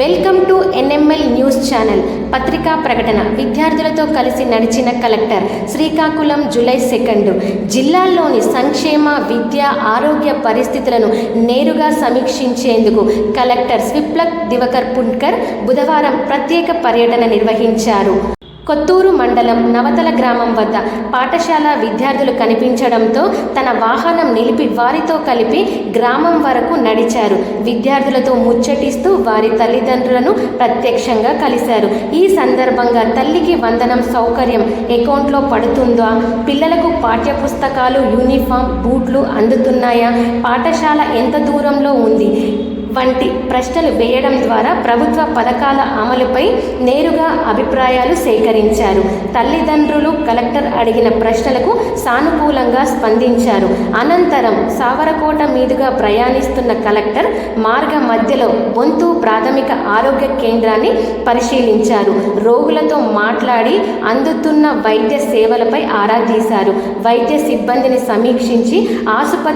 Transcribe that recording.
Welcome to NML news channel. పత్రికా ప్రకటన. విద్యార్థులతో కలిసి నడిచిన కలెక్టర్ శ్రీకాకుళం జూలై సెకండ్. జిల్లాల్లోని సంక్షేమ విద్య ఆరోగ్య పరిస్థితులను నేరుగా సమీక్షించేందుకు కలెక్టర్ స్విప్లక్ దివకర్ పున్కర్ బుధవారం ప్రత్యేక పర్యటన నిర్వహించారు. కొత్తూరు మండలం నవతల గ్రామం వద్ద పాఠశాల విద్యార్థులు కనిపించడంతో తన వాహనం నిలిపి వారితో కలిపి గ్రామం వరకు నడిచారు. విద్యార్థులతో ముచ్చటిస్తూ వారి తల్లిదండ్రులను ప్రత్యక్షంగా కలిశారు. ఈ సందర్భంగా తల్లికి వందనం సౌకర్యం అకౌంట్లో పడుతుందా? పిల్లలకు పాఠ్యపుస్తకాలు యూనిఫామ్ బూట్లు అందుతున్నాయా? పాఠశాల ఎంత దూరంలో ఉంది? వంటి ప్రశ్నలు వేయడం ద్వారా ప్రభుత్వ పథకాల అమలుపై నేరుగా అభిప్రాయాలు సేకరించారు. తల్లిదండ్రులు కలెక్టర్ అడిగిన ప్రశ్నలకు సానుకూలంగా స్పందించారు. అనంతరం సావరకోట మీదుగా ప్రయాణిస్తున్న కలెక్టర్ మార్గ మధ్యలో బొంతు ప్రాథమిక ఆరోగ్య కేంద్రాన్ని పరిశీలించారు. రోగులతో మాట్లాడి అందుతున్న వైద్య సేవలపై ఆరా తీశారు. వైద్య సిబ్బందిని సమీక్షించి ఆసుపత్రి